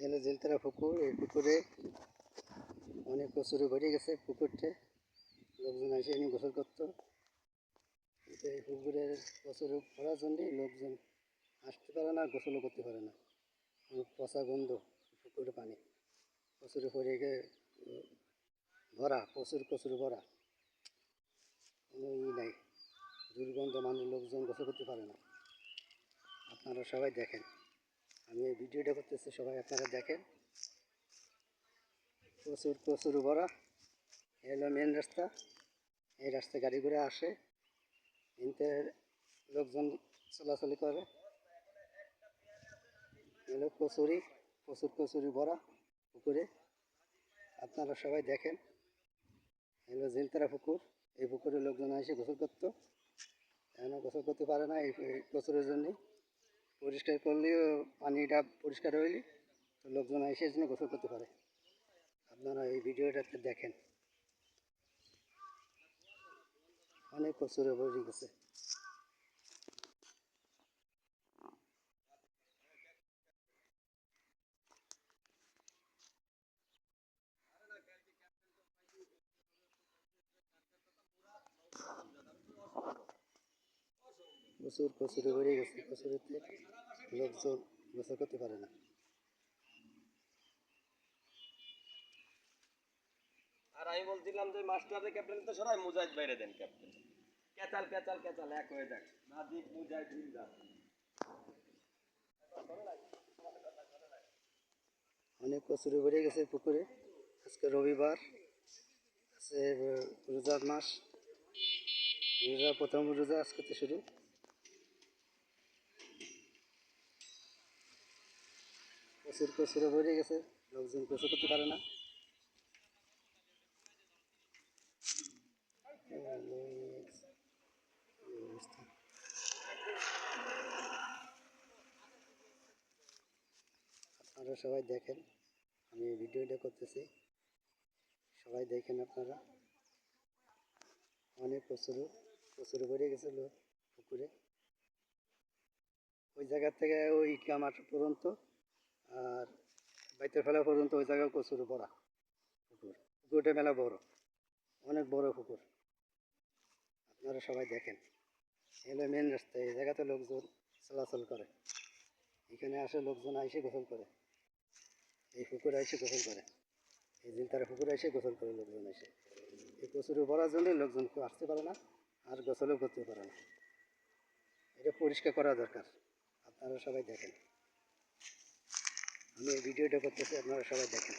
এলো জেলতারা পুকুর, এই পুকুরে অনেক কচুরি ভরে গেছে পুকুরটে লোকজন এসে এনে গোসল করতো। এই পুকুরের কচুরি ভরার জন্যই লোকজন আসতে পারে না, গোসলও করতে পারে না। পচা গন্ধ পুকুরের পানি। কচুরি ভরে গিয়ে ভরা, প্রচুর কচুরি ভরা। কোনো ই নাই। দুর্গন্ধ মানুষ, লোকজন গোসল করতে পারে না। আপনারা সবাই দেখেন। আমি এই ভিডিওটা করতেছি, সবাই আপনারা দেখেন। প্রচুর প্রচুর ভরা হলো মেন রাস্তা। এই রাস্তায় গাড়ি ঘোড়া আসে। এতে লোকজন চলাচলি করে। এলো কচুরি। প্রচুর কচুরি ভরা পুকুরে। আপনারা সবাই দেখেন। এলো জিনতারা পুকুর। এই পুকুরে লোকজন এসে গোসল করতো। এখন গোসল করতে পারে না এই এই কচুরের জন্যে পরিষ্কার করলেও পানিটা পরিষ্কার হইলে তো লোকজন এসে জন্য গোসল করতে পারে। আপনারা এই ভিডিওটাতে দেখেন। অনেক কচুরে ভরে গেছে। প্রচুর কচুরে ভরে গেছে। কচুরিতে লোকজন গোসল করতে পারে না। আর আমি বলছিলাম যে মাস্টারের ক্যাপ্টেন তো সরাই মুজাহিদ বাইরে দেন ক্যাপ্টেন। ক্যাচাল ক্যাচাল ক্যাচাল এক হয়ে যাক। নাদিক মুজাহিদ জিন্দা অনেক কচুরি ভরে গেছে পুকুরে। আজকে রবিবার আছে রোজার মাস। রোজা প্রথম রোজা আজকে তো শুরু। প্রচুর কচুরে ভরে গেছে, লোকজন কচু করতে পারে না। আপনারা সবাই দেখেন, আমি ভিডিওটা করতেছি। সবাই দেখেন আপনারা। অনেক প্রচুর প্রচুর ভরে গেছে লোক পুকুরে। ওই জায়গা থেকে ওই কামার পর্যন্ত আর বাইতে ফেলা পর্যন্ত ওই জায়গায় প্রচুর ভরা পুকুর। পুকুরটা মেলা বড়, অনেক বড় পুকুর। আপনারা সবাই দেখেন। এলো মেন রাস্তা, এই জায়গাতে লোকজন চলাচল করে। এখানে আসে লোকজন আইসে গোসল করে। এই পুকুরে এসে গোসল করে। এই দিন তারা পুকুরে এসে গোসল করে লোকজন এসে এই কচুরি ভরার জন্য লোকজন কেউ আসতে পারে না, আর গোসলও করতে পারে না। এটা পরিষ্কার করা দরকার। আপনারা সবাই দেখেন। আমি এই ভিডিওটা করতেছি, আপনারা সবাই দেখেন।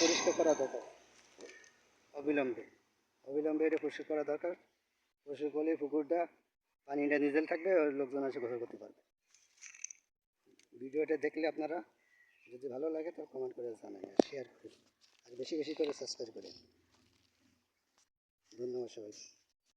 পরিষ্কার করা দরকার। অবিলম্বে। অবিলম্বে এটা পরিষ্কার করা দরকার। পরিষ্কার করলে পুকুরটা, পানিটা নিজেল থাকবে লোকজন এসে গোসল করতে পারবে। ভিডিওটা দেখলে আপনারা যদি ভালো লাগে তো কমেন্ট করে জানান শেয়ার করুন আর বেশি বেশি করে সাবস্ক্রাইব করুন ধন্যবাদ সবাই